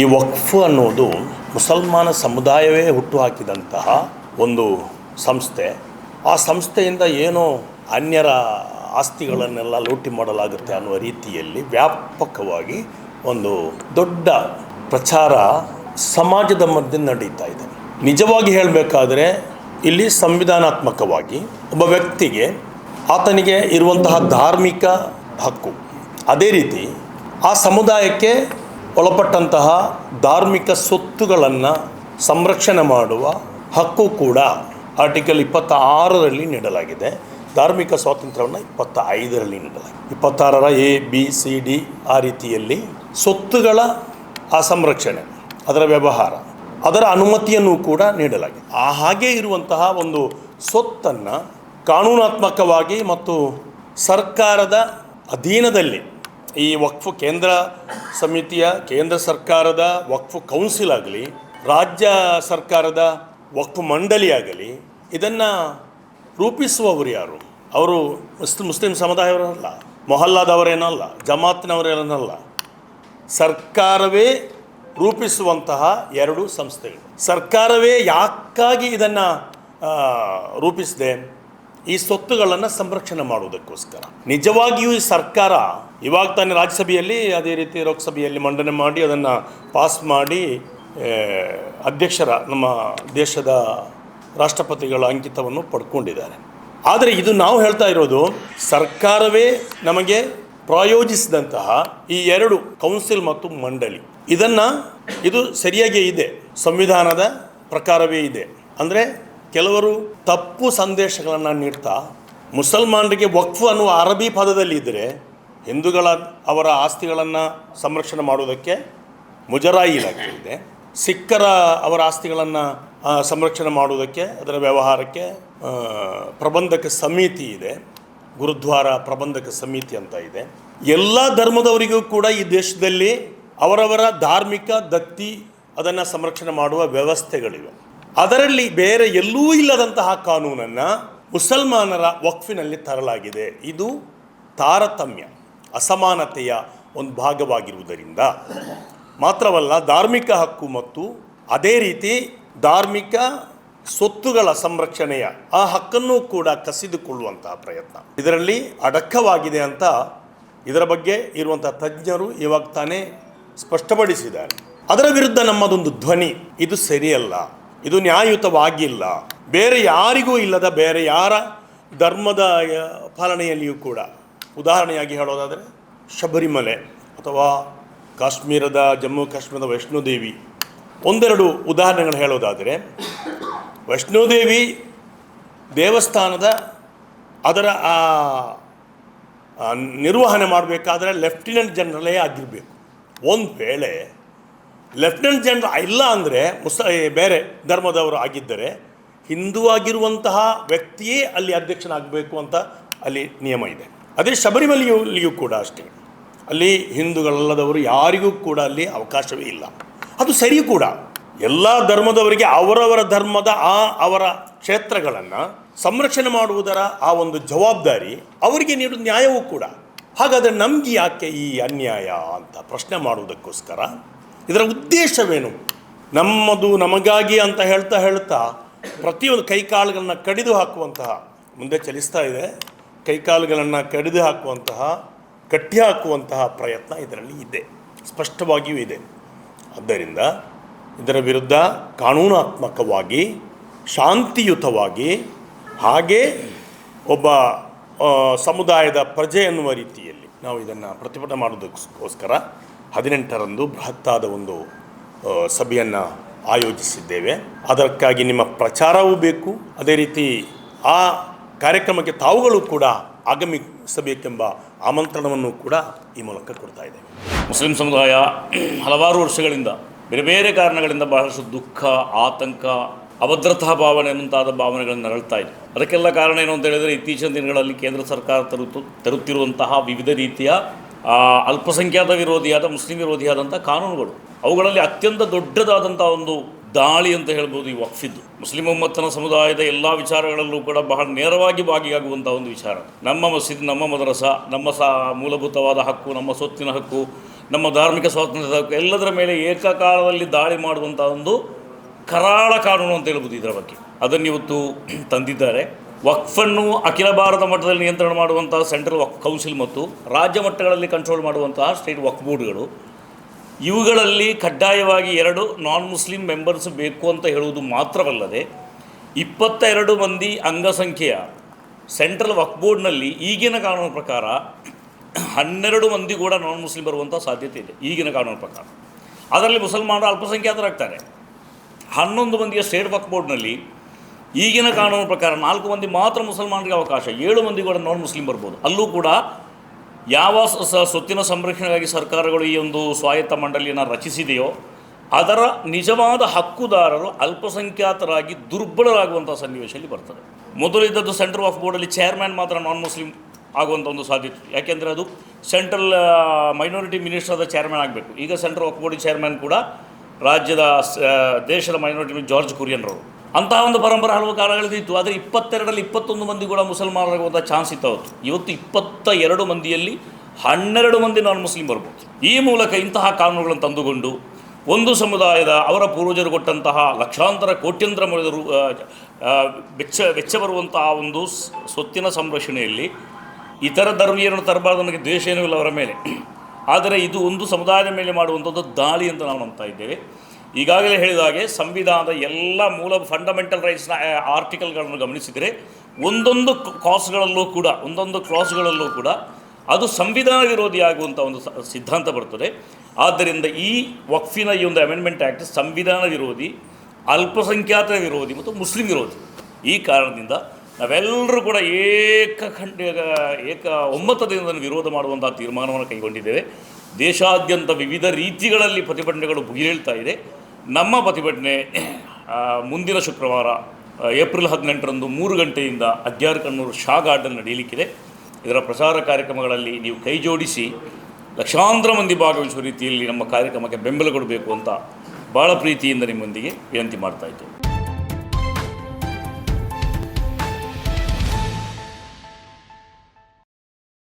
ಈ ವಕ್ಫ್ ಅನ್ನೋದು ಮುಸಲ್ಮಾನ ಸಮುದಾಯವೇ ಹುಟ್ಟುಹಾಕಿದಂತಹ ಒಂದು ಸಂಸ್ಥೆ. ಆ ಸಂಸ್ಥೆಯಿಂದ ಏನೋ ಅನ್ಯರ ಆಸ್ತಿಗಳನ್ನೆಲ್ಲ ಲೂಟಿ ಮಾಡಲಾಗುತ್ತೆ ಅನ್ನುವ ರೀತಿಯಲ್ಲಿ ವ್ಯಾಪಕವಾಗಿ ಒಂದು ದೊಡ್ಡ ಪ್ರಚಾರ ಸಮಾಜದ ಮಧ್ಯೆ ನಡೀತಾ ಇದೆ. ನಿಜವಾಗಿ ಹೇಳಬೇಕಾದ್ರೆ ಇಲ್ಲಿ ಸಂವಿಧಾನಾತ್ಮಕವಾಗಿ ಒಬ್ಬ ವ್ಯಕ್ತಿಗೆ ಆತನಿಗೆ ಇರುವಂತಹ ಧಾರ್ಮಿಕ ಹಕ್ಕು. ಅದೇ ರೀತಿ ಆ ಸಮುದಾಯಕ್ಕೆ ಒಳಪಟ್ಟಂತಹ ಧಾರ್ಮಿಕ ಸ್ವತ್ತುಗಳನ್ನು ಸಂರಕ್ಷಣೆ ಮಾಡುವ ಹಕ್ಕು ಕೂಡ ಆರ್ಟಿಕಲ್ ಇಪ್ಪತ್ತ ಆರರಲ್ಲಿ ನೀಡಲಾಗಿದೆ. ಧಾರ್ಮಿಕ ಸ್ವಾತಂತ್ರ್ಯವನ್ನು ಇಪ್ಪತ್ತ ಐದರಲ್ಲಿ ನೀಡಲಾಗಿದೆ. ಇಪ್ಪತ್ತಾರರ ಎ ಬಿ ಸಿ ಡಿ ಆ ರೀತಿಯಲ್ಲಿ ಸ್ವತ್ತುಗಳ ಆ ಸಂರಕ್ಷಣೆ ಅದರ ವ್ಯವಹಾರ, ಅದರ ಅನುಮತಿಯನ್ನು ಕೂಡ ನೀಡಲಾಗಿದೆ. ಆ ಹಾಗೆ ಇರುವಂತಹ ಒಂದು ಸ್ವತ್ತನ್ನು ಕಾನೂನಾತ್ಮಕವಾಗಿ ಮತ್ತು ಸರ್ಕಾರದ ಅಧೀನದಲ್ಲಿ ಈ ವಕ್ಫ್ ಕೇಂದ್ರ ಸಮಿತಿಯ, ಕೇಂದ್ರ ಸರ್ಕಾರದ ವಕ್ಫ್ ಕೌನ್ಸಿಲ್ ಆಗಲಿ, ರಾಜ್ಯ ಸರ್ಕಾರದ ವಕ್ಫ್ ಮಂಡಳಿ ಆಗಲಿ, ಇದನ್ನು ರೂಪಿಸುವವರು ಯಾರು? ಅವರು ಮುಸ್ಲಿಂ ಮುಸ್ಲಿಂ ಸಮುದಾಯವರಲ್ಲ ಮೊಹಲ್ಲಾದವರೇನಲ್ಲ, ಜಮಾತ್ನವರೇನಲ್ಲ. ಸರ್ಕಾರವೇ ರೂಪಿಸುವಂತಹ ಎರಡು ಸಂಸ್ಥೆಗಳು. ಸರ್ಕಾರವೇ ಯಾಕಾಗಿ ಇದನ್ನು ರೂಪಿಸಿದೆ? ಈ ಸ್ವತ್ತುಗಳನ್ನು ಸಂರಕ್ಷಣೆ ಮಾಡುವುದಕ್ಕೋಸ್ಕರ. ನಿಜವಾಗಿಯೂ ಈ ಸರ್ಕಾರ ಇವಾಗ ತಾನೇ ರಾಜ್ಯಸಭೆಯಲ್ಲಿ, ಅದೇ ರೀತಿ ಲೋಕಸಭೆಯಲ್ಲಿ ಮಂಡನೆ ಮಾಡಿ ಅದನ್ನು ಪಾಸ್ ಮಾಡಿ ಅಧ್ಯಕ್ಷರ, ನಮ್ಮ ದೇಶದ ರಾಷ್ಟ್ರಪತಿಗಳ ಅಂಕಿತವನ್ನು ಪಡ್ಕೊಂಡಿದ್ದಾರೆ. ಆದರೆ ಇದು ನಾವು ಹೇಳ್ತಾ ಇರೋದು, ಸರ್ಕಾರವೇ ನಮಗೆ ಪ್ರಾಯೋಜಿಸಿದಂತಹ ಈ ಎರಡು ಕೌನ್ಸಿಲ್ ಮತ್ತು ಮಂಡಳಿ. ಇದನ್ನು ಇದು ಸರಿಯಾಗಿ ಇದೆ, ಸಂವಿಧಾನದ ಪ್ರಕಾರವೇ ಇದೆ. ಅಂದರೆ ಕೆಲವರು ತಪ್ಪು ಸಂದೇಶಗಳನ್ನು ನೀಡ್ತಾ ಮುಸಲ್ಮಾನರಿಗೆ ವಕ್ಫ್ ಅನ್ನುವ ಅರಬಿ ಪದದಲ್ಲಿ ಇದ್ದರೆ ಹಿಂದೂಗಳ ಅವರ ಆಸ್ತಿಗಳನ್ನು ಸಂರಕ್ಷಣೆ ಮಾಡುವುದಕ್ಕೆ ಮುಜರಾಯಿ ಇಲಾಖೆ ಇದೆ. ಸಿಖ್ಖರ ಅವರ ಆಸ್ತಿಗಳನ್ನು ಸಂರಕ್ಷಣೆ ಮಾಡುವುದಕ್ಕೆ, ಅದರ ವ್ಯವಹಾರಕ್ಕೆ ಪ್ರಬಂಧಕ ಸಮಿತಿ ಇದೆ. ಗುರುದ್ವಾರ ಪ್ರಬಂಧಕ ಸಮಿತಿ ಅಂತ ಇದೆ. ಎಲ್ಲ ಧರ್ಮದವರಿಗೂ ಕೂಡ ಈ ದೇಶದಲ್ಲಿ ಅವರವರ ಧಾರ್ಮಿಕ ದತ್ತಿ ಅದನ್ನು ಸಂರಕ್ಷಣೆ ಮಾಡುವ ವ್ಯವಸ್ಥೆಗಳಿವೆ. ಅದರಲ್ಲಿ ಬೇರೆ ಎಲ್ಲೂ ಇಲ್ಲದಂತಹ ಕಾನೂನನ್ನು ಮುಸಲ್ಮಾನರ ವಕ್ಫಿನಲ್ಲಿ ತರಲಾಗಿದೆ. ಇದು ತಾರತಮ್ಯ, ಅಸಮಾನತೆಯ ಒಂದು ಭಾಗವಾಗಿರುವುದರಿಂದ. ಮಾತ್ರವಲ್ಲ, ಧಾರ್ಮಿಕ ಹಕ್ಕು ಮತ್ತು ಅದೇ ರೀತಿ ಧಾರ್ಮಿಕ ಸ್ವತ್ತುಗಳ ಸಂರಕ್ಷಣೆಯ ಆ ಹಕ್ಕನ್ನು ಕೂಡ ಕಸಿದುಕೊಳ್ಳುವಂತಹ ಪ್ರಯತ್ನ. ಇದರಲ್ಲಿ ಅಡಕವಾಗಿದೆ ಅಂತ ಇದರ ಬಗ್ಗೆ ಇರುವಂಥ ತಜ್ಞರು ಇವಾಗ ತಾನೇ ಸ್ಪಷ್ಟಪಡಿಸಿದ್ದಾರೆ. ಅದರ ವಿರುದ್ಧ ನಮ್ಮದೊಂದು ಧ್ವನಿ, ಇದು ಸರಿಯಲ್ಲ. ಇದು ನ್ಯಾಯಯುತವಾಗಿಲ್ಲ. ಬೇರೆ ಯಾರಿಗೂ ಇಲ್ಲದ ಬೇರೆ ಯಾರ ಧರ್ಮದ ಪಾಲನೆಯಲ್ಲಿಯೂ ಕೂಡ. ಉದಾಹರಣೆಯಾಗಿ ಹೇಳೋದಾದರೆ, ಶಬರಿಮಲೆ ಅಥವಾ ಕಾಶ್ಮೀರದ, ಜಮ್ಮು ಕಾಶ್ಮೀರದ ವೈಷ್ಣೋದೇವಿ. ಒಂದೆರಡು ಉದಾಹರಣೆಗಳು ಹೇಳೋದಾದರೆ, ವೈಷ್ಣೋದೇವಿ ದೇವಸ್ಥಾನದ ಅದರ ಆ ನಿರ್ವಹಣೆ ಮಾಡಬೇಕಾದ್ರೆ ಲೆಫ್ಟಿನೆಂಟ್ ಜನರಲೇ ಆಗಿರಬೇಕು. ಒಂದು ವೇಳೆ ಲೆಫ್ಟಿನೆಂಟ್ ಜನರಲ್ ಇಲ್ಲ ಅಂದರೆ ಮುಸ್ ಬೇರೆ ಧರ್ಮದವರು ಆಗಿದ್ದರೆ ಹಿಂದೂ ಆಗಿರುವಂತಹ ವ್ಯಕ್ತಿಯೇ ಅಲ್ಲಿ ಅಧ್ಯಕ್ಷನಾಗಬೇಕು ಅಂತ ಅಲ್ಲಿ ನಿಯಮ ಇದೆ. ಅದೇ ಶಬರಿಮಲೆಯಲ್ಲಿಯೂ ಕೂಡ ಅಷ್ಟೇ. ಅಲ್ಲಿ ಹಿಂದೂಗಳಲ್ಲದವರು ಯಾರಿಗೂ ಕೂಡ ಅಲ್ಲಿ ಅವಕಾಶವೇ ಇಲ್ಲ. ಅದು ಸರಿ ಕೂಡ. ಎಲ್ಲ ಧರ್ಮದವರಿಗೆ ಅವರವರ ಧರ್ಮದ ಆ ಅವರ ಕ್ಷೇತ್ರಗಳನ್ನು ಸಂರಕ್ಷಣೆ ಮಾಡುವುದರ ಆ ಒಂದು ಜವಾಬ್ದಾರಿ ಅವರಿಗೆ ನೀಡುವ ನ್ಯಾಯವೂ ಕೂಡ. ಹಾಗಾದರೆ ನಮ್ಗೆ ಯಾಕೆ ಈ ಅನ್ಯಾಯ ಅಂತ ಪ್ರಶ್ನೆ ಮಾಡುವುದಕ್ಕೋಸ್ಕರ ಇದರ ಉದ್ದೇಶವೇನು? ನಮ್ಮದು ನಮಗಾಗಿ ಅಂತ ಹೇಳ್ತಾ ಹೇಳ್ತಾ ಪ್ರತಿಯೊಂದು ಕೈಕಾಲುಗಳನ್ನು ಕಡಿದು ಹಾಕುವಂತಹ, ಮುಂದೆ ಚಲಿಸ್ತಾ ಇದೆ, ಕೈಕಾಲುಗಳನ್ನು ಕಡಿದು ಹಾಕುವಂತಹ, ಕಟ್ಟಿ ಹಾಕುವಂತಹ ಪ್ರಯತ್ನ ಇದರಲ್ಲಿ ಇದೆ. ಸ್ಪಷ್ಟವಾಗಿಯೂ ಇದೆ. ಆದ್ದರಿಂದ ಇದರ ವಿರುದ್ಧ ಕಾನೂನಾತ್ಮಕವಾಗಿ, ಶಾಂತಿಯುತವಾಗಿ, ಹಾಗೇ ಒಬ್ಬ ಸಮುದಾಯದ ಪ್ರಜೆ ಎನ್ನುವ ರೀತಿಯಲ್ಲಿ ನಾವು ಇದನ್ನು ಪ್ರತಿಭಟನೆ ಮಾಡೋದಕ್ಕೋಸ್ಕರ ಹದಿನೆಂಟರಂದು ಬೃಹತ್ತಾದ ಒಂದು ಸಭೆಯನ್ನು ಆಯೋಜಿಸಿದ್ದೇವೆ. ಅದಕ್ಕಾಗಿ ನಿಮ್ಮ ಪ್ರಚಾರವೂ ಬೇಕು. ಅದೇ ರೀತಿ ಆ ಕಾರ್ಯಕ್ರಮಕ್ಕೆ ತಾವುಗಳು ಕೂಡ ಆಗಮಿಸಬೇಕೆಂಬ ಆಮಂತ್ರಣವನ್ನು ಕೂಡ ಈ ಮೂಲಕ ಕೊಡ್ತಾ ಇದೆ ಮುಸ್ಲಿಂ ಸಮುದಾಯ ಹಲವಾರು ವರ್ಷಗಳಿಂದ, ಬೇರೆ ಬೇರೆ ಕಾರಣಗಳಿಂದ ಬಹಳಷ್ಟು ದುಃಖ, ಆತಂಕ, ಅಭದ್ರತಾ ಭಾವನೆ ಮುಂತಾದ ಭಾವನೆಗಳನ್ನು ನರಳ್ತಾ ಇದೆ. ಅದಕ್ಕೆಲ್ಲ ಕಾರಣ ಏನು ಅಂತ ಹೇಳಿದರೆ, ಇತ್ತೀಚಿನ ದಿನಗಳಲ್ಲಿ ಕೇಂದ್ರ ಸರ್ಕಾರ ತರುತ್ತು, ತರುತ್ತಿರುವಂತಹ ವಿವಿಧ ರೀತಿಯ ಅಲ್ಪಸಂಖ್ಯಾತ ವಿರೋಧಿಯಾದ, ಮುಸ್ಲಿಂ ವಿರೋಧಿಯಾದಂಥ ಕಾನೂನುಗಳು. ಅವುಗಳಲ್ಲಿ ಅತ್ಯಂತ ದೊಡ್ಡದಾದಂಥ ಒಂದು ದಾಳಿ ಅಂತ ಹೇಳ್ಬೋದು ಈ ವಕ್ಫಿದ್ದು. ಮುಸ್ಲಿಂ ಒಮ್ಮತ್ತನ ಸಮುದಾಯದ ಎಲ್ಲ ವಿಚಾರಗಳಲ್ಲೂ ಕೂಡ ಬಹಳ ನೇರವಾಗಿ ಭಾಗಿಯಾಗುವಂಥ ಒಂದು ವಿಚಾರ. ನಮ್ಮ ಮಸೀದ್, ನಮ್ಮ ಮದರಸ, ನಮ್ಮ ಸಾ, ಮೂಲಭೂತವಾದ ಹಕ್ಕು, ನಮ್ಮ ಸೊತ್ತಿನ ಹಕ್ಕು, ನಮ್ಮ ಧಾರ್ಮಿಕ ಸ್ವಾತಂತ್ರ್ಯದ ಹಕ್ಕು, ಎಲ್ಲದರ ಮೇಲೆ ಏಕಕಾಲದಲ್ಲಿ ದಾಳಿ ಮಾಡುವಂಥ ಒಂದು ಕರಾಳ ಕಾನೂನು ಅಂತ ಹೇಳ್ಬೋದು ಇದರ ಬಗ್ಗೆ. ಅದನ್ನು ಇವತ್ತು ತಂದಿದ್ದಾರೆ. ವಕ್ಫನ್ನು ಅಖಿಲ ಭಾರತ ಮಟ್ಟದಲ್ಲಿ ನಿಯಂತ್ರಣ ಮಾಡುವಂಥ ಸೆಂಟ್ರಲ್ ವಕ್ ಕೌನ್ಸಿಲ್ ಮತ್ತು ರಾಜ್ಯ ಮಟ್ಟಗಳಲ್ಲಿ ಕಂಟ್ರೋಲ್ ಮಾಡುವಂತಹ ಸ್ಟೇಟ್ ವಕ್ ಬೋರ್ಡ್ಗಳು ಇವುಗಳಲ್ಲಿ ಕಡ್ಡಾಯವಾಗಿ ಎರಡು ನಾನ್ ಮುಸ್ಲಿಂ ಮೆಂಬರ್ಸ್ ಬೇಕು ಅಂತ ಹೇಳುವುದು ಮಾತ್ರವಲ್ಲದೆ, ಇಪ್ಪತ್ತೆರಡು ಮಂದಿ ಅಂಗಸಂಖ್ಯೆಯ ಸೆಂಟ್ರಲ್ ವಕ್ ಬೋರ್ಡ್ನಲ್ಲಿ ಈಗಿನ ಕಾನೂನು ಪ್ರಕಾರ ಹನ್ನೆರಡು ಮಂದಿ ಕೂಡ ನಾನ್ ಮುಸ್ಲಿಂ ಬರುವಂಥ ಸಾಧ್ಯತೆ ಇದೆ, ಈಗಿನ ಕಾನೂನು ಪ್ರಕಾರ. ಅದರಲ್ಲಿ ಮುಸಲ್ಮಾನರು ಅಲ್ಪಸಂಖ್ಯಾತರಾಗ್ತಾರೆ. ಹನ್ನೊಂದು ಮಂದಿಯ ಸ್ಟೇಟ್ ವಕ್ ಬೋರ್ಡ್ನಲ್ಲಿ ಈಗಿನ ಕಾನೂನು ಪ್ರಕಾರ ನಾಲ್ಕು ಮಂದಿ ಮಾತ್ರ ಮುಸಲ್ಮಾನರಿಗೆ ಅವಕಾಶ, ಏಳು ಮಂದಿ ಕೂಡ ನಾನ್ ಮುಸ್ಲಿಂ ಬರ್ಬೋದು. ಅಲ್ಲೂ ಕೂಡ ಯಾವ ಸ- ಸ- ಸ್ವತ್ತಿನ ಸಂರಕ್ಷಣೆಗಾಗಿ ಸರ್ಕಾರಗಳು ಈ ಒಂದು ಸ್ವಾಯತ್ತ ಮಂಡಳಿಯನ್ನು ರಚಿಸಿದೆಯೋ, ಅದರ ನಿಜವಾದ ಹಕ್ಕುದಾರರು ಅಲ್ಪಸಂಖ್ಯಾತರಾಗಿ ದುರ್ಬಲರಾಗುವಂಥ ಸನ್ನಿವೇಶದಲ್ಲಿ ಬರ್ತದೆ. ಮೊದಲಿದ್ದದ್ದು ಸೆಂಟ್ರಲ್ ಆಫ್ ಬೋರ್ಡಲ್ಲಿ ಚೇರ್ಮ್ಯಾನ್ ಮಾತ್ರ ನಾನ್ ಮುಸ್ಲಿಂ ಆಗುವಂಥ ಒಂದು ಸಾಧ್ಯತೆ. ಯಾಕೆಂದರೆ ಅದು ಸೆಂಟ್ರಲ್ ಮೈನಾರಿಟಿ ಮಿನಿಸ್ಟರ್ದ ಚೇರ್ಮನ್ ಆಗಬೇಕು. ಈಗ ಸೆಂಟ್ರಲ್ ಆಫ್ ಬೋರ್ಡ್ ಚೇರ್ಮ್ಯಾನ್ ಕೂಡ ರಾಜ್ಯದ ದೇಶದ ಮೈನಾರಿಟಿ ಜಾರ್ಜ್ ಕುರಿಯನ್ರವರು ಅಂತಹ ಒಂದು ಪರಂಪರೆ ಹಲವು ಕಾಲಗಳಿಂದ ಇತ್ತು. ಆದರೆ ಇಪ್ಪತ್ತೆರಡರಲ್ಲಿ ಇಪ್ಪತ್ತೊಂದು ಮಂದಿ ಕೂಡ ಮುಸಲ್ಮಾನರಾಗುವಂಥ ಚಾನ್ಸ್ ಇತ್ತು ಅವತ್ತು ಇವತ್ತು ಇಪ್ಪತ್ತ ಎರಡು ಮಂದಿಯಲ್ಲಿ ಹನ್ನೆರಡು ಮಂದಿ ನಾನ್ ಮುಸ್ಲಿಂ ಬರ್ಬೋದು. ಈ ಮೂಲಕ ಇಂತಹ ಕಾನೂನುಗಳನ್ನು ತಂದುಕೊಂಡು ಒಂದು ಸಮುದಾಯದ ಅವರ ಪೂರ್ವಜರು ಕೊಟ್ಟಂತಹ ಲಕ್ಷಾಂತರ ಕೋಟ್ಯಂತರ ಆ, ವೆಚ್ಚ ವೆಚ್ಚ ಬರುವಂತಹ ಒಂದು ಸ್ವತ್ತಿನ ಸಂರಕ್ಷಣೆಯಲ್ಲಿ ಇತರ ಧರ್ಮೀಯರನ್ನು ತರಬಾರ್ದು ನನಗೆ ದ್ವೇಷ ಏನೂ ಇಲ್ಲ ಅವರ ಮೇಲೆ. ಆದರೆ ಇದು ಒಂದು ಸಮುದಾಯದ ಮೇಲೆ ಮಾಡುವಂಥದ್ದು ದಾಳಿ ಅಂತ ನಾವು ನಂಬ್ತಾ ಇದ್ದೇವೆ. ಈಗಾಗಲೇ ಹೇಳಿದ ಹಾಗೆ ಸಂವಿಧಾನದ ಎಲ್ಲ ಮೂಲ ಫಂಡಮೆಂಟಲ್ ರೈಟ್ಸ್ನ ಆರ್ಟಿಕಲ್ಗಳನ್ನು ಗಮನಿಸಿದರೆ ಒಂದೊಂದು ಕಾಸ್ಗಳಲ್ಲೂ ಕೂಡ, ಒಂದೊಂದು ಕ್ಲಾಸ್ಗಳಲ್ಲೂ ಕೂಡ ಅದು ಸಂವಿಧಾನ ವಿರೋಧಿ ಆಗುವಂಥ ಒಂದು ಸಿದ್ಧಾಂತ ಬರ್ತದೆ. ಆದ್ದರಿಂದ ಈ ವಕ್ಫಿನ ಈ ಒಂದು ಅಮೆಂಡ್ಮೆಂಟ್ ಆ್ಯಕ್ಟ್ ಸಂವಿಧಾನ ವಿರೋಧಿ, ಅಲ್ಪಸಂಖ್ಯಾತರ ವಿರೋಧಿ ಮತ್ತು ಮುಸ್ಲಿಂ ವಿರೋಧಿ. ಈ ಕಾರಣದಿಂದ ನಾವೆಲ್ಲರೂ ಕೂಡ ಏಕಖಂಡ ಏಕ ಒಮ್ಮತದಿಂದ ವಿರೋಧ ಮಾಡುವಂಥ ತೀರ್ಮಾನವನ್ನು ಕೈಗೊಂಡಿದ್ದೇವೆ. ದೇಶಾದ್ಯಂತ ವಿವಿಧ ರೀತಿಗಳಲ್ಲಿ ಪ್ರತಿಭಟನೆಗಳು ಭುಗಿಲೇಳ್ತಾ ಇದೆ. ನಮ್ಮ ಪ್ರತಿಭಟನೆ ಮುಂದಿನ ಶುಕ್ರವಾರ ಏಪ್ರಿಲ್ ಹದಿನೆಂಟರಂದು ಮೂರು ಗಂಟೆಯಿಂದ ಅಜ್ಜಾರ್ ಕಣ್ಣೂರು ಶಾ ಗಾರ್ಡನ್ ನಡೆಯಲಿಕ್ಕಿದೆ. ಇದರ ಪ್ರಚಾರ ಕಾರ್ಯಕ್ರಮಗಳಲ್ಲಿ ನೀವು ಕೈ ಜೋಡಿಸಿ, ಲಕ್ಷಾಂತರ ಮಂದಿ ಭಾಗವಹಿಸುವ ರೀತಿಯಲ್ಲಿ ನಮ್ಮ ಕಾರ್ಯಕ್ರಮಕ್ಕೆ ಬೆಂಬಲ ಕೊಡಬೇಕು ಅಂತ ಭಾಳ ಪ್ರೀತಿಯಿಂದ ನಿಮ್ಮೊಂದಿಗೆ ವಿನಂತಿ ಮಾಡ್ತಾ ಇದ್ದೇವೆ